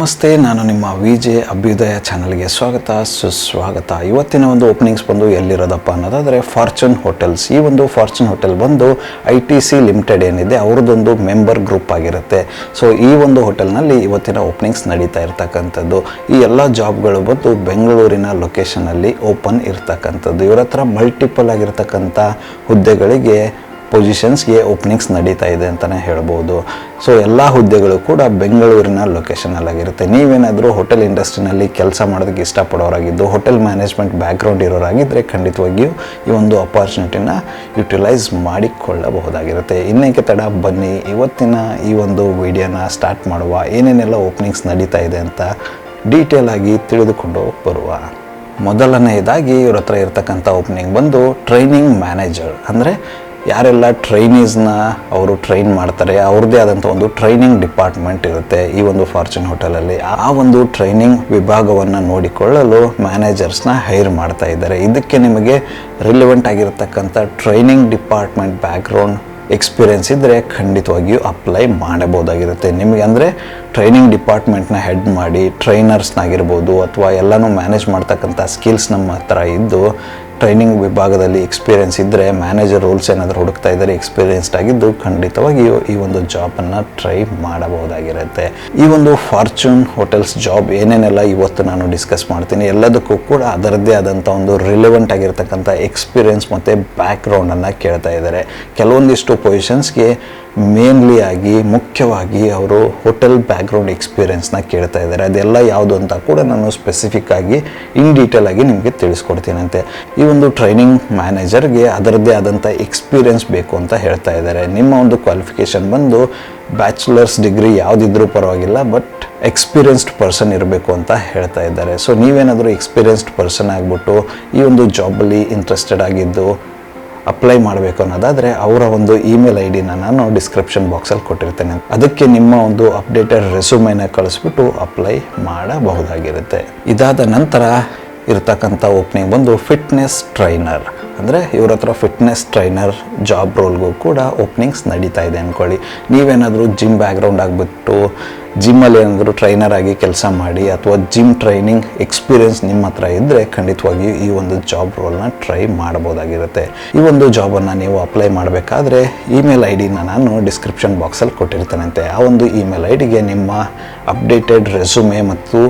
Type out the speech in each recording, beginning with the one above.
ನಮಸ್ತೆ, ನಾನು ನಿಮ್ಮ ವಿ ಜೆ ಅಭ್ಯುದಯ ಚಾನಲ್ಗೆ ಸ್ವಾಗತ, ಸುಸ್ವಾಗತ. ಇವತ್ತಿನ ಒಂದು ಓಪನಿಂಗ್ಸ್ ಬಂದು ಎಲ್ಲಿರೋದಪ್ಪ ಅನ್ನೋದಾದರೆ ಫಾರ್ಚೂನ್ ಹೋಟೆಲ್ಸ್. ಈ ಒಂದು ಫಾರ್ಚೂನ್ ಹೋಟೆಲ್ ಬಂದು ಐ ಟಿ ಸಿ ಲಿಮಿಟೆಡ್ ಏನಿದೆ, ಅವ್ರದ್ದೊಂದು ಮೆಂಬರ್ ಗ್ರೂಪ್ ಆಗಿರುತ್ತೆ. ಸೊ, ಈ ಒಂದು ಹೋಟೆಲ್ನಲ್ಲಿ ಇವತ್ತಿನ ಓಪನಿಂಗ್ಸ್ ನಡೀತಾ ಇರ್ತಕ್ಕಂಥದ್ದು. ಈ ಎಲ್ಲ ಜಾಬ್ಗಳು ಬಂದು ಬೆಂಗಳೂರಿನ ಲೊಕೇಶನಲ್ಲಿ ಓಪನ್ ಇರ್ತಕ್ಕಂಥದ್ದು. ಇವರ ಹತ್ರ ಮಲ್ಟಿಪಲ್ ಆಗಿರ್ತಕ್ಕಂಥ ಹುದ್ದೆಗಳಿಗೆ ಪೊಸಿಷನ್ಸ್ಗೆ ಓಪನಿಂಗ್ಸ್ ನಡೀತಾ ಇದೆ ಅಂತಲೇ ಹೇಳ್ಬೋದು. ಸೊ ಎಲ್ಲ ಹುದ್ದೆಗಳು ಕೂಡ ಬೆಂಗಳೂರಿನ ಲೊಕೇಶನಲ್ಲಾಗಿರುತ್ತೆ ನೀವೇನಾದರೂ ಹೋಟೆಲ್ ಇಂಡಸ್ಟ್ರಿನಲ್ಲಿ ಕೆಲಸ ಮಾಡೋದಕ್ಕೆ ಇಷ್ಟಪಡೋರಾಗಿದ್ದು ಹೋಟೆಲ್ ಮ್ಯಾನೇಜ್ಮೆಂಟ್ ಬ್ಯಾಕ್ಗ್ರೌಂಡ್ ಇರೋರಾಗಿದ್ದರೆ ಖಂಡಿತವಾಗಿಯೂ ಈ ಒಂದು ಅಪಾರ್ಚುನಿಟಿನ ಯುಟಿಲೈಸ್ ಮಾಡಿಕೊಳ್ಳಬಹುದಾಗಿರುತ್ತೆ. ಇನ್ನೇಕೆ ತಡ? ಬನ್ನಿ, ಇವತ್ತಿನ ಈ ಒಂದು ವಿಡಿಯೋನ ಸ್ಟಾರ್ಟ್ ಮಾಡುವ ಏನೇನೆಲ್ಲ ಓಪನಿಂಗ್ಸ್ ನಡೀತಾ ಇದೆ ಅಂತ ಡೀಟೇಲ್ ಆಗಿ ತಿಳಿದುಕೊಂಡು ಬರುವ ಮೊದಲನೆಯದಾಗಿ ಇವ್ರ ಹತ್ರ ಇರ್ತಕ್ಕಂಥ ಓಪನಿಂಗ್ ಬಂದು ಟ್ರೈನಿಂಗ್ ಮ್ಯಾನೇಜರ್ ಅಂದರೆ ಯಾರೆಲ್ಲ ಟ್ರೈನೀಸ್ನ ಅವರು ಟ್ರೈನ್ ಮಾಡ್ತಾರೆ ಅವ್ರದ್ದೇ ಆದಂಥ ಒಂದು ಟ್ರೈನಿಂಗ್ ಡಿಪಾರ್ಟ್ಮೆಂಟ್ ಇರುತ್ತೆ ಈ ಒಂದು ಫಾರ್ಚೂನ್ ಹೋಟೆಲಲ್ಲಿ ಆ ಒಂದು ಟ್ರೈನಿಂಗ್ ವಿಭಾಗವನ್ನು ನೋಡಿಕೊಳ್ಳಲು ಮ್ಯಾನೇಜರ್ಸ್ನ ಹೈರ್ ಮಾಡ್ತಾ ಇದ್ದಾರೆ. ಇದಕ್ಕೆ ನಿಮಗೆ ರಿಲಿವೆಂಟ್ ಆಗಿರತಕ್ಕಂಥ ಟ್ರೈನಿಂಗ್ ಡಿಪಾರ್ಟ್ಮೆಂಟ್ ಬ್ಯಾಕ್ಗ್ರೌಂಡ್ ಎಕ್ಸ್ಪೀರಿಯನ್ಸ್ ಇದ್ದರೆ ಖಂಡಿತವಾಗಿಯೂ ಅಪ್ಲೈ ಮಾಡಬಹುದಾಗಿರುತ್ತೆ. ನಿಮಗೆ ಅಂದರೆ ಟ್ರೈನಿಂಗ್ ಡಿಪಾರ್ಟ್ಮೆಂಟ್ನ ಹೆಡ್ ಮಾಡಿ ಟ್ರೈನರ್ಸ್ನಾಗಿರ್ಬೋದು ಅಥವಾ ಎಲ್ಲನೂ ಮ್ಯಾನೇಜ್ ಮಾಡ್ತಕ್ಕಂಥ ಸ್ಕಿಲ್ಸ್ ನಮ್ಮ ಹತ್ರ ಇದ್ದು ಟ್ರೈನಿಂಗ್ ವಿಭಾಗದಲ್ಲಿ ಎಕ್ಸ್ಪೀರಿಯನ್ಸ್ ಇದ್ದರೆ ಮ್ಯಾನೇಜರ್ ರೋಲ್ಸ್ ಏನಾದರೂ ಹುಡುಕ್ತಾ ಇದ್ದಾರೆ ಎಕ್ಸ್ಪೀರಿಯೆನ್ಸ್ಡ್ ಆಗಿದ್ದು ಖಂಡಿತವಾಗಿಯೂ ಈ ಒಂದು ಜಾಬನ್ನು ಟ್ರೈ ಮಾಡಬಹುದಾಗಿರುತ್ತೆ. ಈ ಒಂದು ಫಾರ್ಚೂನ್ ಹೋಟೆಲ್ಸ್ ಜಾಬ್ ಏನೇನೆಲ್ಲ ಇವತ್ತು ನಾನು ಡಿಸ್ಕಸ್ ಮಾಡ್ತೀನಿ, ಎಲ್ಲದಕ್ಕೂ ಕೂಡ ಅದರದ್ದೇ ಆದಂಥ ಒಂದು ರಿಲೆವೆಂಟ್ ಆಗಿರ್ತಕ್ಕಂಥ ಎಕ್ಸ್ಪೀರಿಯನ್ಸ್ ಮತ್ತು ಬ್ಯಾಕ್ಗ್ರೌಂಡನ್ನು ಕೇಳ್ತಾ ಇದ್ದಾರೆ. ಕೆಲವೊಂದಿಷ್ಟು ಪೊಸಿಷನ್ಸ್ಗೆ ಮೇನ್ಲಿ ಆಗಿ, ಮುಖ್ಯವಾಗಿ ಅವರು ಹೋಟೆಲ್ ಬ್ಯಾಕ್ಗ್ರೌಂಡ್ ಎಕ್ಸ್ಪೀರಿಯೆನ್ಸ್ನ ಕೇಳ್ತಾ ಇದ್ದಾರೆ. ಅದೆಲ್ಲ ಯಾವುದು ಅಂತ ಕೂಡ ನಾನು ಸ್ಪೆಸಿಫಿಕ್ ಆಗಿ ಇನ್ ಡೀಟೇಲ್ ಆಗಿ ನಿಮಗೆ ತಿಳಿಸ್ಕೊಡ್ತೀನಂತೆ. ಈ ಒಂದು ಟ್ರೈನಿಂಗ್ ಮ್ಯಾನೇಜರ್ಗೆ ಅದರದ್ದೇ ಆದಂಥ ಎಕ್ಸ್ಪೀರಿಯನ್ಸ್ ಬೇಕು ಅಂತ ಹೇಳ್ತಾ ಇದ್ದಾರೆ. ನಿಮ್ಮ ಒಂದು ಕ್ವಾಲಿಫಿಕೇಷನ್ ಬಂದು ಬ್ಯಾಚುಲರ್ಸ್ ಡಿಗ್ರಿ ಯಾವುದಿದ್ರೂ ಪರವಾಗಿಲ್ಲ ಬಟ್ ಎಕ್ಸ್ಪೀರಿಯೆನ್ಸ್ಡ್ ಪರ್ಸನ್ ಇರಬೇಕು ಅಂತ ಹೇಳ್ತಾ ಇದ್ದಾರೆ. ಸೊ ನೀವೇನಾದರೂ ಎಕ್ಸ್ಪೀರಿಯೆನ್ಸ್ಡ್ ಪರ್ಸನ್ ಆಗಿಬಿಟ್ಟು ಈ ಒಂದು ಜಾಬಲ್ಲಿ ಇಂಟ್ರೆಸ್ಟೆಡ್ ಆಗಿದ್ದು ಅಪ್ಲೈ ಮಾಡಬೇಕು ಅನ್ನೋದಾದರೆ ಅವರ ಒಂದು ಇಮೇಲ್ ಐ ಡಿನ ನಾನು ಡಿಸ್ಕ್ರಿಪ್ಷನ್ ಬಾಕ್ಸಲ್ಲಿ ಕೊಟ್ಟಿರ್ತೇನೆ. ಅದಕ್ಕೆ ನಿಮ್ಮ ಒಂದು ಅಪ್ಡೇಟೆಡ್ ರೆಸ್ಯೂಮೆನ ಕಳಿಸ್ಬಿಟ್ಟು ಅಪ್ಲೈ ಮಾಡಬಹುದಾಗಿರುತ್ತೆ. ಇದಾದ ನಂತರ ಇರತಕ್ಕಂಥ ಓಪನಿಂಗ್ ಬಂದು ಫಿಟ್ನೆಸ್ ಟ್ರೈನರ್ ಅಂದರೆ ಇವ್ರ ಹತ್ರ ಫಿಟ್ನೆಸ್ ಟ್ರೈನರ್ ಜಾಬ್ ರೋಲ್ಗೂ ಕೂಡ ಓಪನಿಂಗ್ಸ್ ನಡೀತಾ ಇದೆ ಅಂದ್ಕೊಳ್ಳಿ ನೀವೇನಾದರೂ ಜಿಮ್ ಬ್ಯಾಕ್ಗ್ರೌಂಡ್ ಆಗಿಬಿಟ್ಟು ಜಿಮ್ಮಲ್ಲಿ ಏನಾದರೂ ಟ್ರೈನರ್ ಆಗಿ ಕೆಲಸ ಮಾಡಿ ಅಥವಾ ಜಿಮ್ ಟ್ರೈನಿಂಗ್ ಎಕ್ಸ್ಪೀರಿಯನ್ಸ್ ನಿಮ್ಮ ಹತ್ರ ಇದ್ದರೆ ಖಂಡಿತವಾಗಿಯೂ ಈ ಒಂದು ಜಾಬ್ ರೋಲ್ನ ಟ್ರೈ ಮಾಡ್ಬೋದಾಗಿರುತ್ತೆ ಈ ಒಂದು ಜಾಬನ್ನು ನೀವು ಅಪ್ಲೈ ಮಾಡಬೇಕಾದ್ರೆ ಇಮೇಲ್ ಐ ಡಿನ ನಾನು ಡಿಸ್ಕ್ರಿಪ್ಷನ್ ಬಾಕ್ಸಲ್ಲಿ ಕೊಟ್ಟಿರ್ತೇನಂತೆ. ಆ ಒಂದು ಇಮೇಲ್ ಐ ಡಿಗೆ ನಿಮ್ಮ ಅಪ್ಡೇಟೆಡ್ ರೆಸ್ಯೂಮೆ ಮತ್ತು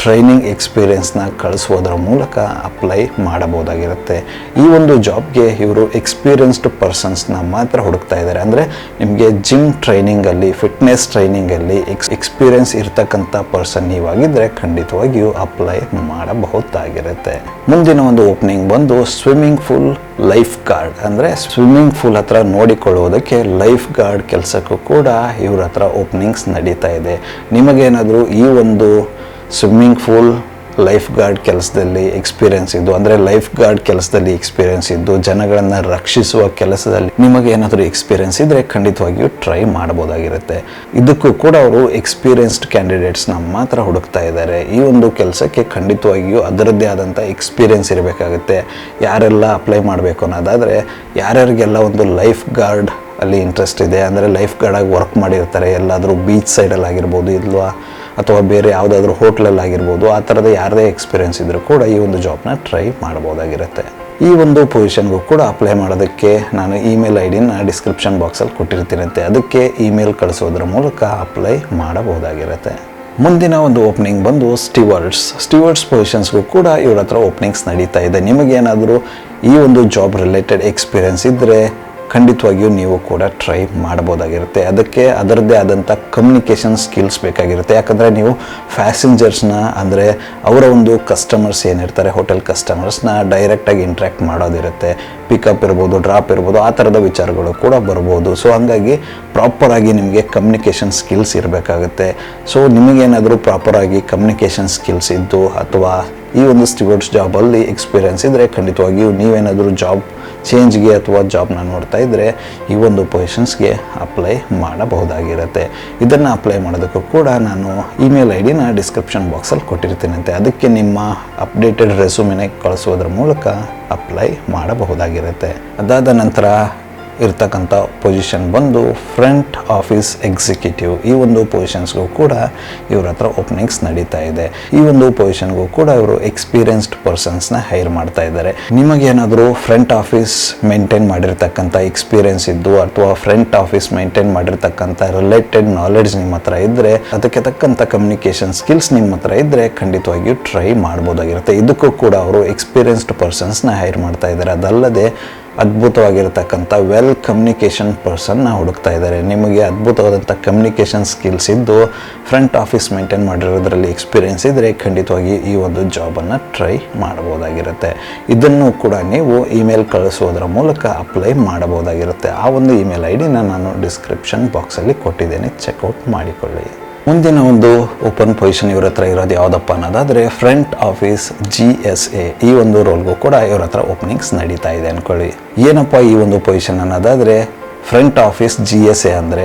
ಟ್ರೈನಿಂಗ್ ಎಕ್ಸ್ಪೀರಿಯೆನ್ಸ್ನ ಕಳಿಸೋದ್ರ ಮೂಲಕ ಅಪ್ಲೈ ಮಾಡಬಹುದಾಗಿರುತ್ತೆ. ಈ ಒಂದು ಜಾಬ್ಗೆ ಇವರು ಎಕ್ಸ್ಪೀರಿಯೆನ್ಸ್ಡ್ ಪರ್ಸನ್ಸ್ನ ಮಾತ್ರ ಹುಡುಕ್ತಾ ಇದ್ದಾರೆ ಅಂದರೆ ನಿಮಗೆ ಜಿಮ್ ಟ್ರೈನಿಂಗಲ್ಲಿ ಫಿಟ್ನೆಸ್ ಟ್ರೈನಿಂಗಲ್ಲಿ ಎಕ್ಸ್ ಎಕ್ಸ್ಪೀರಿಯನ್ಸ್ ಇರ್ತಕ್ಕಂಥ ಪರ್ಸನ್ ನೀವಾಗಿದ್ದರೆ ಖಂಡಿತವಾಗಿಯೂ ಅಪ್ಲೈ ಮಾಡಬಹುದಾಗಿರುತ್ತೆ. ಮುಂದಿನ ಒಂದು ಓಪನಿಂಗ್ ಬಂದು ಸ್ವಿಮ್ಮಿಂಗ್ ಫುಲ್ ಲೈಫ್ ಗಾರ್ಡ್ ಅಂದರೆ ಸ್ವಿಮ್ಮಿಂಗ್ ಫೂಲ್ ಹತ್ರ ನೋಡಿಕೊಳ್ಳುವುದಕ್ಕೆ ಲೈಫ್ ಗಾರ್ಡ್ ಕೆಲಸಕ್ಕೂ ಕೂಡ ಇವ್ರ ಹತ್ರ ಓಪನಿಂಗ್ಸ್ ನಡೀತಾ ಇದೆ. ನಿಮಗೇನಾದರೂ ಈ ಒಂದು ಸ್ವಿಮ್ಮಿಂಗ್ ಫೂಲ್ ಲೈಫ್ ಗಾರ್ಡ್ ಕೆಲಸದಲ್ಲಿ ಎಕ್ಸ್ಪೀರಿಯನ್ಸ್ ಇದ್ದು, ಅಂದರೆ ಲೈಫ್ ಗಾರ್ಡ್ ಕೆಲಸದಲ್ಲಿ ಎಕ್ಸ್ಪೀರಿಯನ್ಸ್ ಇದ್ದು, ಜನಗಳನ್ನು ರಕ್ಷಿಸುವ ಕೆಲಸದಲ್ಲಿ ನಿಮಗೆ ಏನಾದರೂ ಎಕ್ಸ್ಪೀರಿಯನ್ಸ್ ಇದ್ದರೆ ಖಂಡಿತವಾಗಿಯೂ ಟ್ರೈ ಮಾಡ್ಬೋದಾಗಿರುತ್ತೆ ಇದಕ್ಕೂ ಕೂಡ ಅವರು ಎಕ್ಸ್ಪೀರಿಯನ್ಸ್ಡ್ ಕ್ಯಾಂಡಿಡೇಟ್ಸ್ನ ಮಾತ್ರ ಹುಡುಕ್ತಾ ಇದ್ದಾರೆ. ಈ ಒಂದು ಕೆಲಸಕ್ಕೆ ಖಂಡಿತವಾಗಿಯೂ ಅದರದ್ದೇ ಆದಂಥ ಎಕ್ಸ್ಪೀರಿಯನ್ಸ್ ಇರಬೇಕಾಗುತ್ತೆ. ಯಾರೆಲ್ಲ ಅಪ್ಲೈ ಮಾಡಬೇಕು ಅನ್ನೋದಾದರೆ, ಯಾರ್ಯಾರಿಗೆಲ್ಲ ಒಂದು ಲೈಫ್ ಗಾರ್ಡ್ ಅಲ್ಲಿ ಇಂಟ್ರೆಸ್ಟ್ ಇದೆ, ಅಂದರೆ ಲೈಫ್ ಗಾರ್ಡಾಗಿ ವರ್ಕ್ ಮಾಡಿರ್ತಾರೆ, ಎಲ್ಲಾದರೂ ಬೀಚ್ ಸೈಡಲ್ಲಿ ಆಗಿರ್ಬೋದು ಇಲ್ವಾ ಅಥವಾ ಬೇರೆ ಯಾವುದಾದ್ರೂ ಹೋಟ್ಲಲ್ಲಿ ಆಗಿರ್ಬೋದು ಆ ಥರದ ಯಾರದೇ ಎಕ್ಸ್ಪೀರಿಯನ್ಸ್ ಇದ್ದರೂ ಕೂಡ ಈ ಒಂದು ಜಾಬ್ನ ಟ್ರೈ ಮಾಡ್ಬೋದಾಗಿರುತ್ತೆ. ಈ ಒಂದು ಪೊಸಿಷನ್ಗೂ ಕೂಡ ಅಪ್ಲೈ ಮಾಡೋದಕ್ಕೆ ನಾನು ಇಮೇಲ್ ಐ ಡಿನ ಡಿಸ್ಕ್ರಿಪ್ಷನ್ ಬಾಕ್ಸಲ್ಲಿ ಕೊಟ್ಟಿರ್ತೀನಂತೆ. ಅದಕ್ಕೆ ಇಮೇಲ್ ಕಳಿಸೋದ್ರ ಮೂಲಕ ಅಪ್ಲೈ ಮಾಡಬಹುದಾಗಿರುತ್ತೆ. ಮುಂದಿನ ಒಂದು ಓಪನಿಂಗ್ ಬಂದು ಸ್ಟಿವರ್ಡ್ಸ್ ಸ್ಟಿವರ್ಡ್ಸ್ ಪೊಸಿಷನ್ಸ್ಗೂ ಕೂಡ ಇವ್ರ ಹತ್ರ ಓಪನಿಂಗ್ಸ್ ನಡೀತಾ ಇದೆ. ನಿಮಗೇನಾದರೂ ಈ ಒಂದು ಜಾಬ್ ರಿಲೇಟೆಡ್ ಎಕ್ಸ್ಪೀರಿಯನ್ಸ್ ಇದ್ದರೆ ಖಂಡಿತವಾಗಿಯೂ ನೀವು ಕೂಡ ಟ್ರೈ ಮಾಡ್ಬೋದಾಗಿರುತ್ತೆ ಅದಕ್ಕೆ ಅದರದ್ದೇ ಆದಂಥ ಕಮ್ಯುನಿಕೇಷನ್ ಸ್ಕಿಲ್ಸ್ ಬೇಕಾಗಿರುತ್ತೆ. ಯಾಕಂದರೆ ನೀವು ಫ್ಯಾಸೆಂಜರ್ಸ್ನ ಅಂದರೆ ಅವರ ಒಂದು ಕಸ್ಟಮರ್ಸ್ ಏನಿರ್ತಾರೆ ಹೋಟೆಲ್ ಕಸ್ಟಮರ್ಸ್ನ ಡೈರೆಕ್ಟಾಗಿ ಇಂಟ್ರ್ಯಾಕ್ಟ್ ಮಾಡೋದಿರುತ್ತೆ. ಪಿಕಪ್ ಇರ್ಬೋದು ಡ್ರಾಪ್ ಇರ್ಬೋದು, ಆ ಥರದ ವಿಚಾರಗಳು ಕೂಡ ಬರ್ಬೋದು. ಸೊ ಹಾಗಾಗಿ ಪ್ರಾಪರಾಗಿ ನಿಮಗೆ ಕಮ್ಯುನಿಕೇಷನ್ ಸ್ಕಿಲ್ಸ್ ಇರಬೇಕಾಗುತ್ತೆ. ಸೊ ನಿಮಗೇನಾದರೂ ಪ್ರಾಪರಾಗಿ ಕಮ್ಯುನಿಕೇಷನ್ ಸ್ಕಿಲ್ಸ್ ಇದ್ದು ಅಥವಾ ಈ ಒಂದು ಸ್ಟಿವರ್ಡ್ಸ್ ಜಾಬಲ್ಲಿ ಎಕ್ಸ್ಪೀರಿಯನ್ಸ್ ಇದ್ದರೆ ಖಂಡಿತವಾಗಿಯೂ ನೀವೇನಾದರೂ ಜಾಬ್ ಚೇಂಜ್ಗೆ ಅಥವಾ ಜಾಬ್ನ ನೋಡ್ತಾ ಇದ್ದರೆ ಈ ಒಂದು ಪೊಸಿಷನ್ಸ್ಗೆ ಅಪ್ಲೈ ಮಾಡಬಹುದಾಗಿರುತ್ತೆ. ಇದನ್ನು ಅಪ್ಲೈ ಮಾಡೋದಕ್ಕೂ ಕೂಡ ನಾನು ಇಮೇಲ್ ಐ ಡಿನ ಡಿಸ್ಕ್ರಿಪ್ಷನ್ ಬಾಕ್ಸಲ್ಲಿ ಕೊಟ್ಟಿರ್ತೀನಂತೆ. ಅದಕ್ಕೆ ನಿಮ್ಮ ಅಪ್ಡೇಟೆಡ್ ರೆಸ್ಯೂಮಿನ ಕಳಿಸೋದ್ರ ಮೂಲಕ ಅಪ್ಲೈ ಮಾಡಬಹುದಾಗಿರುತ್ತೆ. ಅದಾದ ನಂತರ ಇರ್ತಕ್ಕಂಥ ಪೊಸಿಷನ್ ಬಂದು ಫ್ರಂಟ್ ಆಫೀಸ್ ಎಕ್ಸಿಕ್ಯೂಟಿವ್ ಈ ಒಂದು ಪೊಸಿಷನ್ಸ್ಗೂ ಕೂಡ ಇವ್ರ ಹತ್ರ ಓಪನಿಂಗ್ಸ್ ನಡೀತಾ ಇದೆ. ಈ ಒಂದು ಪೊಸಿಷನ್ಗೂ ಕೂಡ ಇವರು ಎಕ್ಸ್ಪೀರಿಯನ್ಸ್ಡ್ ಪರ್ಸನ್ಸ್ನ ಹೈರ್ ಮಾಡ್ತಾ ಇದ್ದಾರೆ. ನಿಮಗೇನಾದರೂ ಫ್ರಂಟ್ ಆಫೀಸ್ ಮೇಂಟೈನ್ ಮಾಡಿರ್ತಕ್ಕಂಥ ಎಕ್ಸ್ಪೀರಿಯನ್ಸ್ ಇದ್ದು ಅಥವಾ ಫ್ರಂಟ್ ಆಫೀಸ್ ಮೇಂಟೈನ್ ಮಾಡಿರ್ತಕ್ಕಂಥ ರಿಲೇಟೆಡ್ ನಾಲೆಡ್ಜ್ ನಿಮ್ಮ ಹತ್ರ ಇದ್ದರೆ ಅದಕ್ಕೆ ತಕ್ಕಂಥ ಕಮ್ಯುನಿಕೇಷನ್ ಸ್ಕಿಲ್ಸ್ ನಿಮ್ಮ ಹತ್ರ ಇದ್ದರೆ ಖಂಡಿತವಾಗಿಯೂ ಟ್ರೈ ಮಾಡ್ಬೋದಾಗಿರುತ್ತೆ. ಇದಕ್ಕೂ ಕೂಡ ಅವರು ಎಕ್ಸ್ಪೀರಿಯನ್ಸ್ಡ್ ಪರ್ಸನ್ಸ್ನ ಹೈರ್ ಮಾಡ್ತಾ ಇದ್ದಾರೆ. ಅದಲ್ಲದೆ ಅದ್ಭುತವಾಗಿರತಕ್ಕಂಥ ವೆಲ್ ಕಮ್ಯುನಿಕೇಷನ್ ಪರ್ಸನ್ನ ಹುಡುಕ್ತಾ ಇದ್ದಾರೆ. ನಿಮಗೆ ಅದ್ಭುತವಾದಂಥ ಕಮ್ಯುನಿಕೇಷನ್ ಸ್ಕಿಲ್ಸ್ ಇದ್ದು ಫ್ರಂಟ್ ಆಫೀಸ್ ಮೇಂಟೈನ್ ಮಾಡಿರೋದ್ರಲ್ಲಿ ಎಕ್ಸ್ಪೀರಿಯನ್ಸ್ ಇದ್ದರೆ ಖಂಡಿತವಾಗಿ ಈ ಒಂದು ಜಾಬನ್ನು ಟ್ರೈ ಮಾಡ್ಬೋದಾಗಿರುತ್ತೆ ಇದನ್ನು ಕೂಡ ನೀವು ಇಮೇಲ್ ಕಳಿಸೋದ್ರ ಮೂಲಕ ಅಪ್ಲೈ ಮಾಡಬಹುದಾಗಿರುತ್ತೆ. ಆ ಒಂದು ಇಮೇಲ್ ಐ ಡಿನ ನಾನು ಡಿಸ್ಕ್ರಿಪ್ಷನ್ ಬಾಕ್ಸಲ್ಲಿ ಕೊಟ್ಟಿದ್ದೇನೆ. ಚೆಕ್ಔಟ್ ಮಾಡಿಕೊಳ್ಳಿ. ಮುಂದಿನ ಒಂದು ಓಪನ್ ಪೊಸಿಷನ್ ಇವ್ರ ಹತ್ರ ಇರೋದು ಯಾವುದಪ್ಪ ಅನ್ನೋದಾದರೆ front office G S A ಈ ಒಂದು ರೋಲ್ಗೂ ಕೂಡ ಇವ್ರ ಹತ್ರ ಓಪನಿಂಗ್ಸ್ ನಡೀತಾ ಇದೆ ಅಂದ್ಕೊಳ್ಳಿ ಏನಪ್ಪ ಈ ಒಂದು ಪೊಸಿಷನ್ ಅನ್ನೋದಾದರೆ front office G S A ಅಂದರೆ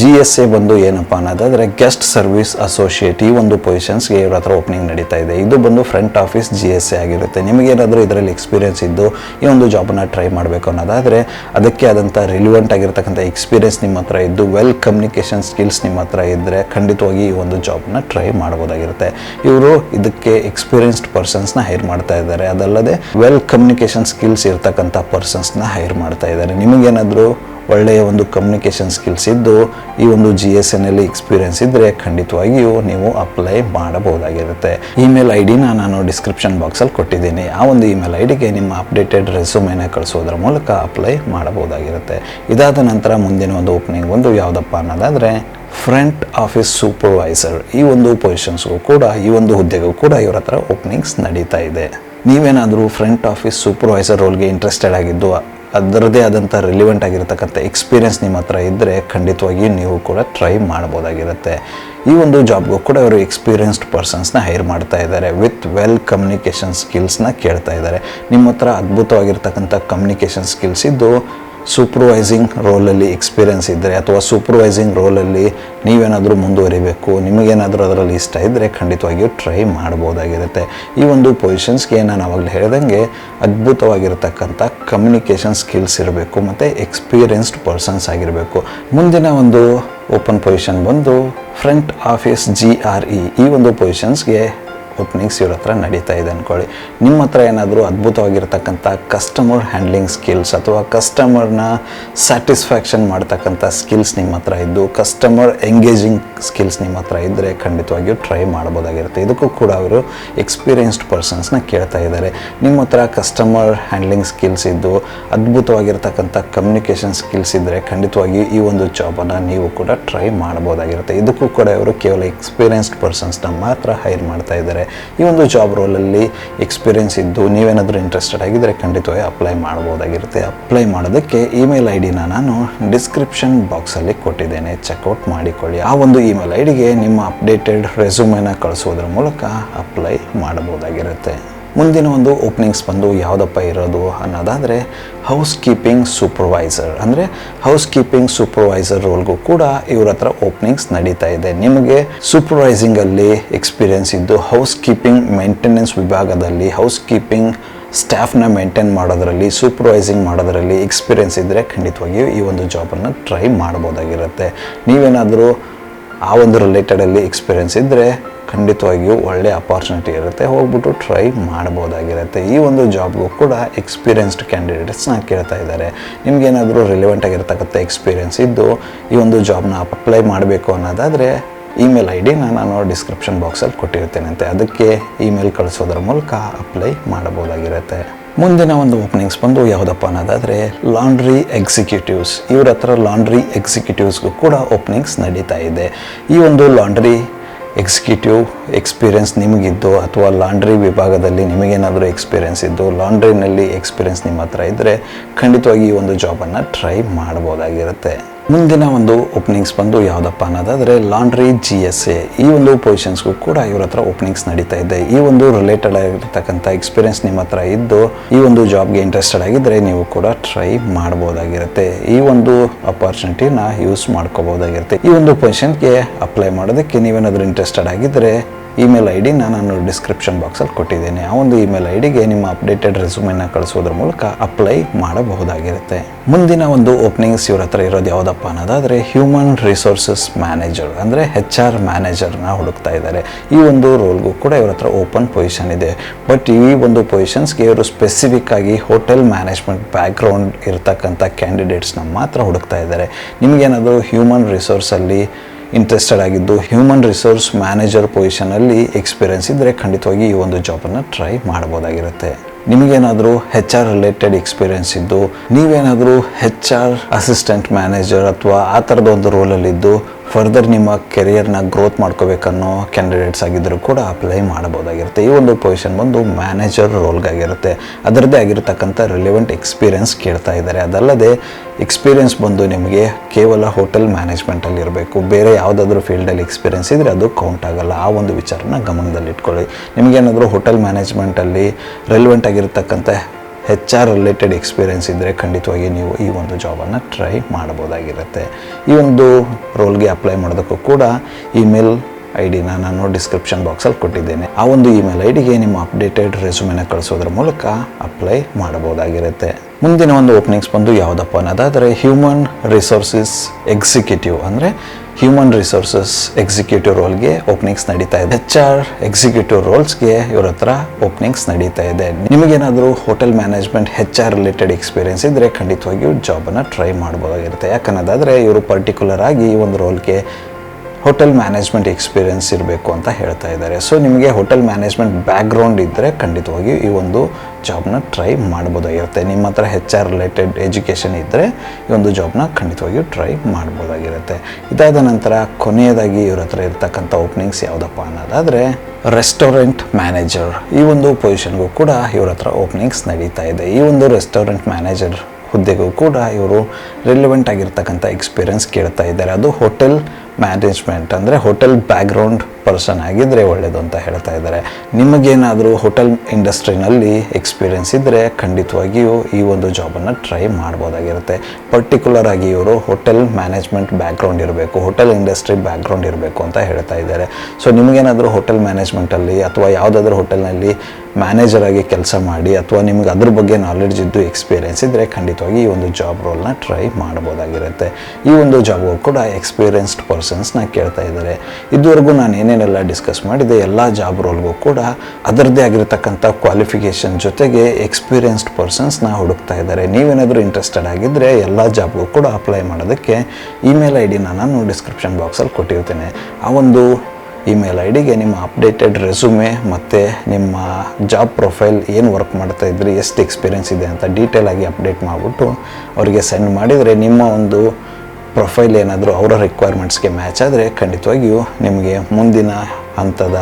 ಜಿ ಎಸ್ ಎ ಬಂದು ಏನಪ್ಪ ಅನ್ನೋದಾದರೆ ಗೆಸ್ಟ್ ಸರ್ವಿಸ್ ಅಸೋಸಿಯೇಟ್ ಈ ಒಂದು ಪೊಸಿಷನ್ಸ್ಗೆ ಇವ್ರ ಹತ್ರ ಓಪನಿಂಗ್ ನಡೀತಾ ಇದೆ. ಇದು ಬಂದು front office G S A ಆಗಿರುತ್ತೆ. ನಿಮಗೇನಾದರೂ ಇದರಲ್ಲಿ ಎಕ್ಸ್ಪೀರಿಯನ್ಸ್ ಇದ್ದು ಈ ಒಂದು ಜಾಬನ್ನ ಟ್ರೈ ಮಾಡಬೇಕು ಅನ್ನೋದಾದರೆ ಅದಕ್ಕೆ ಆದಂಥ ರಿಲಿವೆಂಟ್ ಆಗಿರ್ತಕ್ಕಂಥ ಎಕ್ಸ್ಪೀರಿಯೆನ್ಸ್ ನಿಮ್ಮ ಹತ್ರ ಇದ್ದು ವೆಲ್ ಕಮ್ಯುನಿಕೇಷನ್ ಸ್ಕಿಲ್ಸ್ ನಿಮ್ಮ ಹತ್ರ ಇದ್ದರೆ ಖಂಡಿತವಾಗಿ ಈ ಒಂದು ಜಾಬನ್ನ ಟ್ರೈ ಮಾಡ್ಬೋದಾಗಿರುತ್ತೆ. ಇವರು ಇದಕ್ಕೆ ಎಕ್ಸ್ಪೀರಿಯೆನ್ಸ್ಡ್ ಪರ್ಸನ್ಸ್ನ ಹೈರ್ ಮಾಡ್ತಾ ಇದ್ದಾರೆ. ಅದಲ್ಲದೆ ವೆಲ್ ಕಮ್ಯುನಿಕೇಷನ್ ಸ್ಕಿಲ್ಸ್ ಇರ್ತಕ್ಕಂಥ ಪರ್ಸನ್ಸ್ನ ಹೈರ್ ಮಾಡ್ತಾ ಇದ್ದಾರೆ. ನಿಮಗೇನಾದರೂ ಒಳ್ಳೆಯ ಒಂದು ಕಮ್ಯುನಿಕೇಷನ್ ಸ್ಕಿಲ್ಸ್ ಇದ್ದು, ಈ ಒಂದು ಜಿ ಎಸ್ ಎನ್ನಲ್ಲಿ ಎಕ್ಸ್ಪೀರಿಯನ್ಸ್ ಇದ್ದರೆ ಖಂಡಿತವಾಗಿಯೂ ನೀವು ಅಪ್ಲೈ ಮಾಡಬಹುದಾಗಿರುತ್ತೆ. ಇಮೇಲ್ ಐ ಡಿನ ನಾನು ಡಿಸ್ಕ್ರಿಪ್ಷನ್ ಬಾಕ್ಸಲ್ಲಿ ಕೊಟ್ಟಿದ್ದೀನಿ. ಆ ಒಂದು ಇಮೇಲ್ ಐ ಡಿಗೆ ನಿಮ್ಮ ಅಪ್ಡೇಟೆಡ್ ರೆಸ್ಯೂಮೇನ ಕಳಿಸೋದ್ರ ಮೂಲಕ ಅಪ್ಲೈ ಮಾಡಬಹುದಾಗಿರುತ್ತೆ. ಇದಾದ ನಂತರ ಮುಂದಿನ ಒಂದು ಓಪನಿಂಗ್ ಒಂದು ಯಾವುದಪ್ಪ ಅನ್ನೋದಾದರೆ ಫ್ರಂಟ್ ಆಫೀಸ್ ಸೂಪರ್ವೈಸರ್ ಈ ಒಂದು ಪೊಸಿಷನ್ಸ್ಗೂ ಕೂಡ, ಈ ಒಂದು ಹುದ್ದೆಗೂ ಕೂಡ ಇವರ ಹತ್ರ ಓಪನಿಂಗ್ಸ್ ನಡೀತಾ ಇದೆ. ನೀವೇನಾದರೂ ಫ್ರಂಟ್ ಆಫೀಸ್ ಸೂಪರ್ವೈಸರ್ ರೋಲ್ಗೆ ಇಂಟ್ರೆಸ್ಟೆಡ್ ಆಗಿದ್ದು ಅದರದೇ ಆದಂಥ ರಿಲಿವೆಂಟ್ ಆಗಿರತಕ್ಕಂಥ ಎಕ್ಸ್ಪೀರಿಯನ್ಸ್ ನಿಮ್ಮ ಹತ್ರ ಇದ್ದರೆ ಖಂಡಿತವಾಗಿ ನೀವು ಕೂಡ ಟ್ರೈ ಮಾಡ್ಬೋದಾಗಿರುತ್ತೆ. ಈ ಒಂದು ಜಾಬ್ಗೂ ಕೂಡ ಅವರು ಎಕ್ಸ್ಪೀರಿಯನ್ಸ್ಡ್ ಪರ್ಸನ್ಸ್ನ ಹೈರ್ ಮಾಡ್ತಾ ಇದ್ದಾರೆ. ವಿತ್ ವೆಲ್ ಕಮ್ಯುನಿಕೇಷನ್ ಸ್ಕಿಲ್ಸ್ನ ಕೇಳ್ತಾ ಇದ್ದಾರೆ. ನಿಮ್ಮ ಹತ್ರ ಅದ್ಭುತವಾಗಿರ್ತಕ್ಕಂಥ ಕಮ್ಯುನಿಕೇಷನ್ ಸ್ಕಿಲ್ಸ್ ಇದ್ದು ಸೂಪರ್ವೈಸಿಂಗ್ ರೋಲಲ್ಲಿ ಎಕ್ಸ್ಪೀರಿಯನ್ಸ್ ಇದ್ದರೆ ಅಥವಾ ಸೂಪರ್ವೈಸಿಂಗ್ ರೋಲಲ್ಲಿ ನೀವೇನಾದರೂ ಮುಂದುವರಿಬೇಕು, ನಿಮಗೇನಾದರೂ ಅದರಲ್ಲಿ ಇಷ್ಟ ಇದ್ದರೆ ಖಂಡಿತವಾಗಿಯೂ ಟ್ರೈ ಮಾಡ್ಬೋದಾಗಿರುತ್ತೆ. ಈ ಒಂದು ಪೊಸಿಷನ್ಸ್ಗೆ ನಾನು ಅವಾಗಲೇ ಹೇಳ್ದಂಗೆ ಅದ್ಭುತವಾಗಿರತಕ್ಕಂಥ ಕಮ್ಯುನಿಕೇಷನ್ ಸ್ಕಿಲ್ಸ್ ಇರಬೇಕು ಮತ್ತು ಎಕ್ಸ್ಪೀರಿಯನ್ಸ್ಡ್ ಪರ್ಸನ್ಸ್ ಆಗಿರಬೇಕು. ಮುಂದಿನ ಒಂದು ಓಪನ್ ಪೊಸಿಷನ್ ಬಂದು front office G R E ಈ ಒಂದು ಪೊಸಿಷನ್ಸ್ಗೆ ಓಪನಿಂಗ್ಸ್ ಇವ್ರ ಹತ್ರ ನಡೀತಾ ಇದೆ ಅಂದ್ಕೊಳ್ಳಿ ನಿಮ್ಮ ಹತ್ರ ಏನಾದರೂ ಅದ್ಭುತವಾಗಿರ್ತಕ್ಕಂಥ ಕಸ್ಟಮರ್ ಹ್ಯಾಂಡ್ಲಿಂಗ್ ಸ್ಕಿಲ್ಸ್ ಅಥವಾ ಕಸ್ಟಮರ್ನ ಸ್ಯಾಟಿಸ್ಫ್ಯಾಕ್ಷನ್ ಮಾಡ್ತಕ್ಕಂಥ ಸ್ಕಿಲ್ಸ್ ನಿಮ್ಮ ಹತ್ರ ಇದ್ದು ಕಸ್ಟಮರ್ ಎಂಗೇಜಿಂಗ್ ಸ್ಕಿಲ್ಸ್ ನಿಮ್ಮ ಹತ್ರ ಇದ್ದರೆ ಖಂಡಿತವಾಗಿಯೂ ಟ್ರೈ ಮಾಡ್ಬೋದಾಗಿರುತ್ತೆ. ಇದಕ್ಕೂ ಕೂಡ ಅವರು ಎಕ್ಸ್ಪೀರಿಯನ್ಸ್ಡ್ ಪರ್ಸನ್ಸ್ನ ಕೇಳ್ತಾ ಇದ್ದಾರೆ. ನಿಮ್ಮ ಹತ್ರ ಕಸ್ಟಮರ್ ಹ್ಯಾಂಡ್ಲಿಂಗ್ ಸ್ಕಿಲ್ಸ್ ಇದ್ದು, ಅದ್ಭುತವಾಗಿರ್ತಕ್ಕಂಥ ಕಮ್ಯುನಿಕೇಷನ್ ಸ್ಕಿಲ್ಸ್ ಇದ್ದರೆ ಖಂಡಿತವಾಗಿಯೂ ಈ ಒಂದು ಜಾಬನ್ನು ನೀವು ಕೂಡ ಟ್ರೈ ಮಾಡ್ಬೋದಾಗಿರುತ್ತೆ. ಇದಕ್ಕೂ ಕೂಡ ಇವರು ಕೇವಲ ಎಕ್ಸ್ಪೀರಿಯನ್ಸ್ಡ್ ಪರ್ಸನ್ಸ್ನ ಮಾತ್ರ ಹೈರ್ ಮಾಡ್ತಾ ಇದ್ದಾರೆ. ಈ ಒಂದು ಜಾಬ್ ರೋಲಲ್ಲಿ ಎಕ್ಸ್ಪೀರಿಯನ್ಸ್ ಇದ್ದು ನೀವೇನಾದರೂ ಇಂಟ್ರೆಸ್ಟೆಡ್ ಆಗಿದ್ದರೆ ಖಂಡಿತವಾಗಿ ಅಪ್ಲೈ ಮಾಡ್ಬೋದಾಗಿರುತ್ತೆ. ಅಪ್ಲೈ ಮಾಡೋದಕ್ಕೆ ಇಮೇಲ್ ಐ ಡಿನ ನಾನು ಡಿಸ್ಕ್ರಿಪ್ಷನ್ ಬಾಕ್ಸಲ್ಲಿ ಕೊಟ್ಟಿದ್ದೇನೆ. ಚೆಕ್ಔಟ್ ಮಾಡಿಕೊಳ್ಳಿ. ಆ ಒಂದು ಇಮೇಲ್ ಐ ನಿಮ್ಮ ಅಪ್ಡೇಟೆಡ್ ರೆಸ್ಯೂಮೇನ ಕಳಿಸೋದ್ರ ಮೂಲಕ ಅಪ್ಲೈ ಮಾಡಬಹುದಾಗಿರುತ್ತೆ. ಮುಂದಿನ ಒಂದು ಓಪನಿಂಗ್ಸ್ ಬಂದು ಯಾವುದಪ್ಪ ಇರೋದು ಅನ್ನೋದಾದರೆ ಹೌಸ್ ಕೀಪಿಂಗ್ ಸೂಪರ್ವೈಸರ್ ಅಂದರೆ ಹೌಸ್ ಕೀಪಿಂಗ್ ಸೂಪರ್ವೈಸರ್ ರೋಲ್ಗೂ ಕೂಡ ಇವ್ರ ಹತ್ರ ಓಪನಿಂಗ್ಸ್ ನಡೀತಾ ಇದೆ. ನಿಮಗೆ ಸೂಪರ್ವೈಸಿಂಗಲ್ಲಿ ಎಕ್ಸ್ಪೀರಿಯನ್ಸ್ ಇದ್ದು ಹೌಸ್ ಕೀಪಿಂಗ್ ಮೇಂಟೆನೆನ್ಸ್ ವಿಭಾಗದಲ್ಲಿ ಹೌಸ್ ಕೀಪಿಂಗ್ ಸ್ಟಾಫ್ನ ಮೇಂಟೈನ್ ಮಾಡೋದರಲ್ಲಿ ಸೂಪರ್ವೈಸಿಂಗ್ ಮಾಡೋದರಲ್ಲಿ ಎಕ್ಸ್ಪೀರಿಯನ್ಸ್ ಇದ್ದರೆ ಖಂಡಿತವಾಗಿಯೂ ಈ ಒಂದು ಜಾಬನ್ನು ಟ್ರೈ ಮಾಡ್ಬೋದಾಗಿರುತ್ತೆ. ನೀವೇನಾದರೂ ಆ ಒಂದು ರಿಲೇಟೆಡಲ್ಲಿ ಎಕ್ಸ್ಪೀರಿಯನ್ಸ್ ಇದ್ದರೆ ಖಂಡಿತವಾಗಿಯೂ ಒಳ್ಳೆ ಅಪಾರ್ಚುನಿಟಿ ಇರುತ್ತೆ. ಹೋಗ್ಬಿಟ್ಟು ಟ್ರೈ ಮಾಡ್ಬೋದಾಗಿರುತ್ತೆ. ಈ ಒಂದು ಜಾಬ್ಗೂ ಕೂಡ ಎಕ್ಸ್ಪೀರಿಯನ್ಸ್ಡ್ ಕ್ಯಾಂಡಿಡೇಟ್ಸ್ನ ಕೇಳ್ತಾ ಇದ್ದಾರೆ. ನಿಮಗೇನಾದರೂ ರಿಲೆವೆಂಟ್ ಆಗಿರ್ತಕ್ಕಂಥ ಎಕ್ಸ್ಪೀರಿಯೆನ್ಸ್ ಇದ್ದು ಈ ಒಂದು ಜಾಬ್ನ ಅಪ್ಲೈ ಮಾಡಬೇಕು ಅನ್ನೋದಾದರೆ ಇಮೇಲ್ ಐ ಡಿನ ನಾನು ಡಿಸ್ಕ್ರಿಪ್ಷನ್ ಬಾಕ್ಸಲ್ಲಿ ಕೊಟ್ಟಿರ್ತೇನಂತೆ ಅದಕ್ಕೆ ಇಮೇಲ್ ಕಳಿಸೋದ್ರ ಮೂಲಕ ಅಪ್ಲೈ ಮಾಡಬಹುದಾಗಿರುತ್ತೆ. ಮುಂದಿನ ಒಂದು ಓಪನಿಂಗ್ಸ್ ಬಂದು ಯಾವುದಪ್ಪ ಅನ್ನೋದಾದರೆ ಲಾಂಡ್ರಿ ಎಕ್ಸಿಕ್ಯೂಟಿವ್ಸ್ ಇವ್ರ ಹತ್ರ ಲಾಂಡ್ರಿ ಎಕ್ಸಿಕ್ಯೂಟಿವ್ಸ್ಗೂ ಕೂಡ ಓಪನಿಂಗ್ಸ್ ನಡೀತಾ ಇದೆ. ಈ ಒಂದು ಲಾಂಡ್ರಿ ಎಕ್ಸಿಕ್ಯೂಟಿವ್ ಎಕ್ಸ್ಪೀರಿಯನ್ಸ್ ನಿಮಗಿದ್ದು ಅಥವಾ ಲಾಂಡ್ರಿ ವಿಭಾಗದಲ್ಲಿ ನಿಮಗೇನಾದರೂ ಎಕ್ಸ್ಪೀರಿಯನ್ಸ್ ಇದ್ದು ಲಾಂಡ್ರಿನಲ್ಲಿ ಎಕ್ಸ್ಪೀರಿಯನ್ಸ್ ನಿಮ್ಮ ಹತ್ರ ಇದ್ದರೆ ಖಂಡಿತವಾಗಿ ಈ ಒಂದು ಜಾಬನ್ನು ಟ್ರೈ ಮಾಡ್ಬೋದಾಗಿರುತ್ತೆ. ಮುಂದಿನ ಒಂದು ಓಪನಿಂಗ್ಸ್ ಬಂದು ಯಾವುದಪ್ಪ ಅನ್ನೋದಾದರೆ ಲಾಂಡ್ರಿ ಜಿ ಎಸ್ ಎ ಈ ಒಂದು ಪೊಸಿಷನ್ಸ್ಗೂ ಕೂಡ ಇವ್ರ ಹತ್ರ ಓಪನಿಂಗ್ಸ್ ನಡೀತಾ ಇದೆ. ಈ ಒಂದು ರಿಲೇಟೆಡ್ ಆಗಿರ್ತಕ್ಕಂಥ ಎಕ್ಸ್ಪೀರಿಯನ್ಸ್ ನಿಮ್ಮ ಹತ್ರ ಇದ್ದು, ಈ ಒಂದು ಜಾಬ್ಗೆ ಇಂಟ್ರೆಸ್ಟೆಡ್ ಆಗಿದ್ದರೆ ನೀವು ಕೂಡ ಟ್ರೈ ಮಾಡ್ಬೋದಾಗಿರುತ್ತೆ. ಈ ಒಂದು ಅಪಾರ್ಚುನಿಟಿನ ಯೂಸ್ ಮಾಡ್ಕೋಬೋದಾಗಿರುತ್ತೆ. ಈ ಒಂದು ಪೊಸಿಷನ್ಗೆ ಅಪ್ಲೈ ಮಾಡೋದಕ್ಕೆ ನೀವೇನಾದರೂ ಇಂಟ್ರೆಸ್ಟೆಡ್ ಆಗಿದ್ದರೆ ಇಮೇಲ್ ಐ ಡಿನ ನಾನು ಡಿಸ್ಕ್ರಿಪ್ಷನ್ ಬಾಕ್ಸಲ್ಲಿ ಕೊಟ್ಟಿದ್ದೇನೆ. ಆ ಒಂದು ಇಮೇಲ್ ಐ ಡಿಗೆ ನಿಮ್ಮ ಅಪ್ಡೇಟೆಡ್ ರೆಸ್ಯೂಮನ್ನು ಕಳಿಸೋದ್ರ ಮೂಲಕ ಅಪ್ಲೈ ಮಾಡಬಹುದಾಗಿರುತ್ತೆ. ಮುಂದಿನ ಒಂದು ಓಪನಿಂಗ್ಸ್ ಇವ್ರ ಹತ್ರ ಇರೋದು ಯಾವುದಪ್ಪ ಅನ್ನೋದಾದರೆ ಹ್ಯೂಮನ್ ರಿಸೋರ್ಸಸ್ ಮ್ಯಾನೇಜರ್ ಅಂದರೆ ಹೆಚ್ ಆರ್ ಮ್ಯಾನೇಜರ್ನ ಹುಡುಕ್ತಾ ಇದ್ದಾರೆ. ಈ ಒಂದು ರೋಲ್ಗೂ ಕೂಡ ಇವ್ರ ಹತ್ರ ಓಪನ್ ಪೊಸಿಷನ್ ಇದೆ. ಬಟ್ ಈ ಒಂದು ಪೊಸಿಷನ್ಸ್ಗೆ ಇವರು ಸ್ಪೆಸಿಫಿಕ್ ಆಗಿ ಹೋಟೆಲ್ ಮ್ಯಾನೇಜ್ಮೆಂಟ್ ಬ್ಯಾಕ್ಗ್ರೌಂಡ್ ಇರ್ತಕ್ಕಂಥ ಕ್ಯಾಂಡಿಡೇಟ್ಸ್ನ ಮಾತ್ರ ಹುಡುಕ್ತಾ ಇದ್ದಾರೆ. ನಿಮಗೇನಾದರೂ ಹ್ಯೂಮನ್ ರಿಸೋರ್ಸಲ್ಲಿ ಇಂಟ್ರೆಸ್ಟೆಡ್ ಆಗಿದ್ದು ಹ್ಯೂಮನ್ ರಿಸೋರ್ಸ್ ಮ್ಯಾನೇಜರ್ ಪೊಸಿಷನಲ್ಲಿ ಎಕ್ಸ್ಪೀರಿಯನ್ಸ್ ಇದ್ದರೆ ಖಂಡಿತವಾಗಿ ಈ ಒಂದು ಜಾಬನ್ನು ಟ್ರೈ ಮಾಡ್ಬೋದಾಗಿರುತ್ತೆ ನಿಮಗೇನಾದರೂ ಹೆಚ್ ಆರ್ ರಿಲೇಟೆಡ್ ಎಕ್ಸ್ಪೀರಿಯನ್ಸ್ ಇದ್ದು, ನೀವೇನಾದರೂ ಹೆಚ್ ಆರ್ ಅಸಿಸ್ಟೆಂಟ್ ಮ್ಯಾನೇಜರ್ ಅಥವಾ ಆ ಥರದ ಒಂದು ರೋಲಲ್ಲಿದ್ದು ಫರ್ದರ್ ನಿಮ್ಮ ಕೆರಿಯರ್ನ ಗ್ರೋತ್ ಮಾಡ್ಕೋಬೇಕನ್ನೋ ಕ್ಯಾಂಡಿಡೇಟ್ಸ್ ಆಗಿದ್ದರೂ ಕೂಡ ಅಪ್ಲೈ ಮಾಡ್ಬೋದಾಗಿರುತ್ತೆ ಈ ಒಂದು ಪೊಸಿಷನ್ ಬಂದು ಮ್ಯಾನೇಜರ್ ರೋಲ್ಗಾಗಿರುತ್ತೆ ಅದರದ್ದೇ ಆಗಿರತಕ್ಕಂಥ ರಿಲೆವೆಂಟ್ ಎಕ್ಸ್ಪೀರಿಯನ್ಸ್ ಕೇಳ್ತಾ ಇದ್ದಾರೆ. ಅದಲ್ಲದೆ ಎಕ್ಸ್ಪೀರಿಯೆನ್ಸ್ ಬಂದು ನಿಮಗೆ ಕೇವಲ ಹೋಟೆಲ್ ಮ್ಯಾನೇಜ್ಮೆಂಟಲ್ಲಿ ಇರಬೇಕು. ಬೇರೆ ಯಾವುದಾದ್ರೂ ಫೀಲ್ಡಲ್ಲಿ ಎಕ್ಸ್ಪೀರಿಯನ್ಸ್ ಇದ್ದರೆ ಅದು ಕೌಂಟ್ ಆಗೋಲ್ಲ. ಆ ಒಂದು ವಿಚಾರನ ಗಮನದಲ್ಲಿಟ್ಕೊಳ್ಳಿ. ನಿಮಗೇನಾದರೂ ಹೋಟೆಲ್ ಮ್ಯಾನೇಜ್ಮೆಂಟಲ್ಲಿ ರೆಲಿವೆಂಟ್ ಆಗಿರತಕ್ಕಂಥ ಹೆಚ್ ಆರ್ ರಿಲೇಟೆಡ್ ಎಕ್ಸ್ಪೀರಿಯೆನ್ಸ್ ಇದ್ದರೆ ಖಂಡಿತವಾಗಿ ನೀವು ಈ ಒಂದು ಜಾಬನ್ನು ಟ್ರೈ ಮಾಡ್ಬೋದಾಗಿರುತ್ತೆ ಈ ಒಂದು ರೋಲ್ಗೆ ಅಪ್ಲೈ ಮಾಡೋದಕ್ಕೂ ಕೂಡ ಇಮೇಲ್ ಐ ಡಿನ ನಾನು ಡಿಸ್ಕ್ರಿಪ್ಷನ್ ಬಾಕ್ಸಲ್ಲಿ ಕೊಟ್ಟಿದ್ದೇನೆ. ಆ ಒಂದು ಇಮೇಲ್ ಐ ಡಿಗೆ ನಿಮ್ಮ ಅಪ್ಡೇಟೆಡ್ ರೆಸ್ಯೂಮೆನ ಕಳಿಸೋದ್ರ ಮೂಲಕ ಅಪ್ಲೈ ಮಾಡಬಹುದಾಗಿರುತ್ತೆ. ಮುಂದಿನ ಒಂದು ಓಪನಿಂಗ್ಸ್ ಬಂದು ಯಾವುದಪ್ಪ ಅನ್ನೋದಾದರೆ ಹ್ಯೂಮನ್ ರಿಸೋರ್ಸಸ್ ಎಕ್ಸಿಕ್ಯೂಟಿವ್ ಅಂದರೆ ಹ್ಯೂಮನ್ ರಿಸೋರ್ಸಸ್ ಎಕ್ಸಿಕ್ಯೂಟಿವ್ ರೋಲ್ಗೆ ಓಪನಿಂಗ್ಸ್ ನಡೀತಾ ಇದೆ. ಎಚ್ ಆರ್ ಎಕ್ಸಿಕ್ಯೂಟಿವ್ ರೋಲ್ಸ್ಗೆ ಇವ್ರ ಹತ್ರ ಓಪನಿಂಗ್ಸ್ ನಡೀತಾ ಇದೆ. ನಿಮಗೇನಾದರೂ hotel management H R related experience ಇದ್ದರೆ ಖಂಡಿತವಾಗಿಯೂ ಜಾಬನ್ನು ಟ್ರೈ ಮಾಡ್ಬೋದಾಗಿರುತ್ತೆ. ಯಾಕನ್ನೋದಾದರೆ ಇವರು ಪರ್ಟಿಕ್ಯುಲರ್ ಆಗಿ ಈ ಒಂದು ರೋಲ್ಗೆ ಹೋಟೆಲ್ ಮ್ಯಾನೇಜ್ಮೆಂಟ್ ಎಕ್ಸ್ಪೀರಿಯನ್ಸ್ ಇರಬೇಕು ಅಂತ ಹೇಳ್ತಾ ಇದ್ದಾರೆ. ಸೊ ನಿಮಗೆ ಹೋಟೆಲ್ ಮ್ಯಾನೇಜ್ಮೆಂಟ್ ಬ್ಯಾಕ್ಗ್ರೌಂಡ್ ಇದ್ದರೆ ಖಂಡಿತವಾಗಿಯೂ ಈ ಒಂದು ಜಾಬ್ನ ಟ್ರೈ ಮಾಡ್ಬೋದಾಗಿರುತ್ತೆ. ನಿಮ್ಮ ಹತ್ರ ಹೆಚ್ ಆರ್ ರಿಲೇಟೆಡ್ ಎಜುಕೇಷನ್ ಇದ್ದರೆ ಈ ಒಂದು ಜಾಬ್ನ ಖಂಡಿತವಾಗಿಯೂ ಟ್ರೈ ಮಾಡ್ಬೋದಾಗಿರುತ್ತೆ. ಇದಾದ ನಂತರ ಕೊನೆಯದಾಗಿ ಇವ್ರ ಹತ್ರ ಇರ್ತಕ್ಕಂಥ ಓಪನಿಂಗ್ಸ್ ಯಾವುದಪ್ಪ ಅನ್ನೋದಾದರೆ ರೆಸ್ಟೋರೆಂಟ್ ಮ್ಯಾನೇಜರ್ ಈ ಒಂದು ಪೊಸಿಷನ್ಗೂ ಕೂಡ ಇವ್ರ ಹತ್ರ ಓಪನಿಂಗ್ಸ್ ನಡೀತಾ ಇದೆ. ಈ ಒಂದು ರೆಸ್ಟೋರೆಂಟ್ ಮ್ಯಾನೇಜರ್ ಹುದ್ದೆಗೂ ಕೂಡ ಇವರು ರಿಲೆವೆಂಟ್ ಆಗಿರ್ತಕ್ಕಂಥ ಎಕ್ಸ್ಪೀರಿಯನ್ಸ್ ಕೇಳ್ತಾ ಇದ್ದಾರೆ. ಅದು ಹೋಟೆಲ್ ಮ್ಯಾನೇಜ್ಮೆಂಟ್ ಅಂದರೆ ಹೋಟೆಲ್ ಬ್ಯಾಕ್ಗ್ರೌಂಡ್ ಪರ್ಸನ್ ಆಗಿದ್ದರೆ ಒಳ್ಳೆಯದು ಅಂತ ಹೇಳ್ತಾ ಇದ್ದಾರೆ. ನಿಮಗೇನಾದರೂ ಹೋಟೆಲ್ ಇಂಡಸ್ಟ್ರಿನಲ್ಲಿ ಎಕ್ಸ್ಪೀರಿಯನ್ಸ್ ಇದ್ದರೆ ಖಂಡಿತವಾಗಿಯೂ ಈ ಒಂದು ಜಾಬನ್ನು ಟ್ರೈ ಮಾಡ್ಬೋದಾಗಿರುತ್ತೆ. ಪರ್ಟಿಕ್ಯುಲರ್ ಆಗಿ ಇವರು ಹೋಟೆಲ್ ಮ್ಯಾನೇಜ್ಮೆಂಟ್ ಬ್ಯಾಕ್ಗ್ರೌಂಡ್ ಇರಬೇಕು ಹೋಟೆಲ್ ಇಂಡಸ್ಟ್ರಿ ಬ್ಯಾಕ್ಗ್ರೌಂಡ್ ಇರಬೇಕು ಅಂತ ಹೇಳ್ತಾ ಇದ್ದಾರೆ. ಸೊ ನಿಮಗೇನಾದರೂ ಹೋಟೆಲ್ ಮ್ಯಾನೇಜ್ಮೆಂಟಲ್ಲಿ ಅಥವಾ ಯಾವುದಾದ್ರೂ ಹೋಟೆಲ್ನಲ್ಲಿ ಮ್ಯಾನೇಜರ್ ಆಗಿ ಕೆಲಸ ಮಾಡಿ ಅಥವಾ ನಿಮ್ಗೆ ಅದ್ರ ಬಗ್ಗೆ ನಾಲೆಡ್ಜ್ ಇದ್ದು ಎಕ್ಸ್ಪೀರಿಯನ್ಸ್ ಇದ್ದರೆ ಖಂಡಿತವಾಗಿ ಈ ಒಂದು ಜಾಬ್ ರೋಲ್ನ ಟ್ರೈ ಮಾಡ್ಬೋದಾಗಿರುತ್ತೆ. ಈ ಒಂದು ಜಾಬ್ ಕೂಡ ಎಕ್ಸ್ಪೀರಿಯನ್ಸ್ಡ್ ಪರ್ಸನ್ಸ್ನ ಕೇಳ್ತಾ ಇದ್ದಾರೆ. ಇದುವರೆಗೂ ನಾನು ಏನೇನೆಲ್ಲ ಡಿಸ್ಕಸ್ ಮಾಡಿದೆ, ಎಲ್ಲ ಜಾಬ್ ರೋಲ್ಗೂ ಕೂಡ ಅದರದ್ದೇ ಆಗಿರತಕ್ಕಂಥ ಕ್ವಾಲಿಫಿಕೇಷನ್ ಜೊತೆಗೆ ಎಕ್ಸ್ಪೀರಿಯನ್ಸ್ಡ್ ಪರ್ಸನ್ಸ್ನ ಹುಡುಕ್ತಾ ಇದ್ದಾರೆ. ನೀವೇನಾದರೂ ಇಂಟ್ರೆಸ್ಟೆಡ್ ಆಗಿದ್ದರೆ ಎಲ್ಲ ಜಾಬ್ಗೂ ಕೂಡ ಅಪ್ಲೈ ಮಾಡೋದಕ್ಕೆ ಇಮೇಲ್ ಐ ಡಿನ ನಾನು ಡಿಸ್ಕ್ರಿಪ್ಷನ್ ಬಾಕ್ಸಲ್ಲಿ ಕೊಟ್ಟಿರ್ತೇನೆ. ಆ ಒಂದು ಇಮೇಲ್ ಐ ಡಿಗೆ ನಿಮ್ಮ ಅಪ್ಡೇಟೆಡ್ ರೆಸ್ಯೂಮೆ ಮತ್ತು ನಿಮ್ಮ ಜಾಬ್ ಪ್ರೊಫೈಲ್ ಏನು ವರ್ಕ್ ಮಾಡ್ತಾ ಇದ್ರಿ, ಎಷ್ಟು ಎಕ್ಸ್ಪೀರಿಯನ್ಸ್ ಇದೆ ಅಂತ ಡೀಟೇಲಾಗಿ ಅಪ್ಡೇಟ್ ಮಾಡಿಬಿಟ್ಟು ಅವರಿಗೆ ಸೆಂಡ್ ಮಾಡಿದರೆ ನಿಮ್ಮ ಒಂದು ಪ್ರೊಫೈಲ್ ಏನಾದರೂ ಅವರ ರಿಕ್ವೈರ್ಮೆಂಟ್ಸ್ಗೆ ಮ್ಯಾಚ್ ಆದರೆ ಖಂಡಿತವಾಗಿಯೂ ನಿಮಗೆ ಮುಂದಿನ ಹಂತದ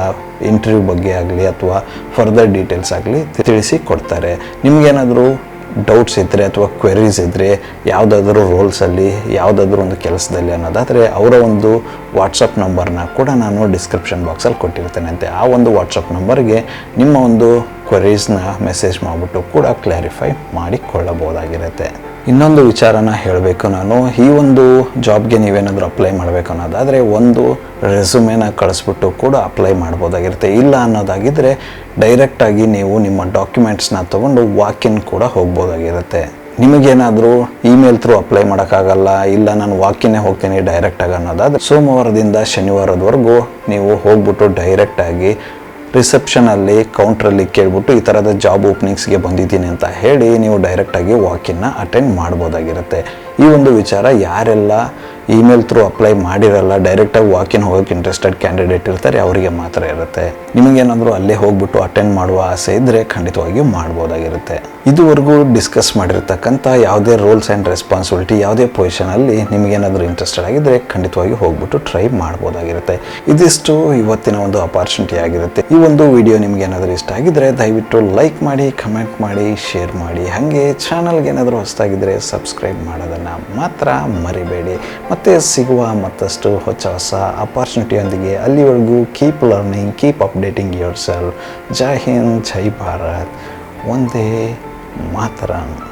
ಇಂಟರ್ವ್ಯೂ ಬಗ್ಗೆ ಆಗಲಿ ಅಥವಾ ಫರ್ದರ್ ಡೀಟೇಲ್ಸ್ ಆಗಲಿ ತಿಳಿಸಿ ಕೊಡ್ತಾರೆ. ನಿಮಗೇನಾದರೂ ಡೌಟ್ಸ್ ಇದ್ದರೆ ಅಥವಾ ಕ್ವೆರೀಸ್ ಇದ್ದರೆ ಯಾವುದಾದ್ರೂ ರೋಲ್ಸಲ್ಲಿ ಯಾವುದಾದ್ರೂ ಒಂದು ಕೆಲಸದಲ್ಲಿ ಅನ್ನೋದಾದರೆ ಅವರ ಒಂದು ವಾಟ್ಸಪ್ ನಂಬರ್ನ ಕೂಡ ನಾನು ಡಿಸ್ಕ್ರಿಪ್ಷನ್ ಬಾಕ್ಸಲ್ಲಿ ಕೊಟ್ಟಿರ್ತೇನೆ ಅಂತೆ. ಆ ಒಂದು ವಾಟ್ಸಪ್ ನಂಬರ್ಗೆ ನಿಮ್ಮ ಒಂದು ಕ್ವೆರೀಸ್ನ ಮೆಸೇಜ್ ಮಾಡಿಬಿಟ್ಟು ಕೂಡ ಕ್ಲಾರಿಫೈ ಮಾಡಿಕೊಳ್ಳಬಹುದಾಗಿರುತ್ತೆ. ಇನ್ನೊಂದು ವಿಚಾರನ ಹೇಳಬೇಕು ನಾನು. ಈ ಒಂದು ಜಾಬ್ಗೆ ನೀವೇನಾದರೂ ಅಪ್ಲೈ ಮಾಡಬೇಕು ಅನ್ನೋದಾದರೆ ಒಂದು ರೆಸ್ಯೂಮೇನ ಕಳಿಸ್ಬಿಟ್ಟು ಕೂಡ ಅಪ್ಲೈ ಮಾಡ್ಬೋದಾಗಿರುತ್ತೆ. ಇಲ್ಲ ಅನ್ನೋದಾಗಿದ್ದರೆ ಡೈರೆಕ್ಟಾಗಿ ನೀವು ನಿಮ್ಮ ಡಾಕ್ಯುಮೆಂಟ್ಸ್ನ ತೊಗೊಂಡು ವಾಕಿನ್ ಕೂಡ ಹೋಗ್ಬೋದಾಗಿರುತ್ತೆ. ನಿಮಗೇನಾದರೂ ಇಮೇಲ್ ಥ್ರೂ ಅಪ್ಲೈ ಮಾಡೋಕ್ಕಾಗಲ್ಲ, ಇಲ್ಲ ನಾನು ವಾಕಿನೇ ಹೋಗ್ತೀನಿ ಡೈರೆಕ್ಟಾಗಿ ಅನ್ನೋದಾದರೆ ಸೋಮವಾರದಿಂದ ಶನಿವಾರದವರೆಗೂ ನೀವು ಹೋಗ್ಬಿಟ್ಟು ಡೈರೆಕ್ಟಾಗಿ ರಿಸೆಪ್ಷನಲ್ಲಿ ಕೌಂಟ್ರಲ್ಲಿ ಕೇಳ್ಬಿಟ್ಟು ಈ ಥರದ ಜಾಬ್ ಓಪನಿಂಗ್ಸ್ಗೆ ಬಂದಿದ್ದೀನಿ ಅಂತ ಹೇಳಿ ನೀವು ಡೈರೆಕ್ಟಾಗಿ ವಾಕಿನ್ನ ಅಟೆಂಡ್ ಮಾಡ್ಬೋದಾಗಿರುತ್ತೆ. ಈ ಒಂದು ವಿಚಾರ ಯಾರೆಲ್ಲ ಇಮೇಲ್ ಥ್ರೂ ಅಪ್ಲೈ ಮಾಡಿರಲ್ಲ ಡೈರೆಕ್ಟಾಗಿ ವಾಕಿನ್ ಹೋಗೋಕ್ಕೆ ಇಂಟ್ರೆಸ್ಟೆಡ್ ಕ್ಯಾಂಡಿಡೇಟ್ ಇರ್ತಾರೆ, ಅವರಿಗೆ ಮಾತ್ರ ಇರುತ್ತೆ. ನಿಮಗೇನಾದರೂ ಅಲ್ಲೇ ಹೋಗ್ಬಿಟ್ಟು ಅಟೆಂಡ್ ಮಾಡುವ ಆಸೆ ಇದ್ದರೆ ಖಂಡಿತವಾಗಿಯೂ ಮಾಡ್ಬೋದಾಗಿರುತ್ತೆ. ಇದುವರೆಗೂ ಡಿಸ್ಕಸ್ ಮಾಡಿರ್ತಕ್ಕಂಥ ಯಾವುದೇ ರೋಲ್ಸ್ ಆ್ಯಂಡ್ ರೆಸ್ಪಾನ್ಸಿಬಿಲಿಟಿ ಯಾವುದೇ ಪೊಸಿಷನಲ್ಲಿ ನಿಮಗೇನಾದರೂ ಇಂಟ್ರೆಸ್ಟೆಡ್ ಆಗಿದ್ದರೆ ಖಂಡಿತವಾಗಿ ಹೋಗ್ಬಿಟ್ಟು ಟ್ರೈ ಮಾಡ್ಬೋದಾಗಿರುತ್ತೆ. ಇದಿಷ್ಟು ಇವತ್ತಿನ ಒಂದು ಅಪಾರ್ಚುನಿಟಿ ಆಗಿರುತ್ತೆ. ಈ ಒಂದು ವಿಡಿಯೋ ನಿಮ್ಗೆ ಏನಾದರೂ ಇಷ್ಟ ಆಗಿದ್ದರೆ ದಯವಿಟ್ಟು ಲೈಕ್ ಮಾಡಿ ಕಮೆಂಟ್ ಮಾಡಿ ಶೇರ್ ಮಾಡಿ. ಹಾಗೆ ಚಾನಲ್ಗೆ ಏನಾದರೂ ಹೊಸದಾಗಿದ್ದರೆ ಸಬ್ಸ್ಕ್ರೈಬ್ ಮಾಡೋದನ್ನು ಮಾತ್ರ ಮರಿಬೇಡಿ. ಮತ್ತು ಸಿಗುವ ಮತ್ತಷ್ಟು ಹೊಸ ಹೊಸ ಅಪಾರ್ಚುನಿಟಿಯೊಂದಿಗೆ ಅಲ್ಲಿವರೆಗೂ keep learning keep updating yourself Jai Hind, Jai Bharat. Vande Mataram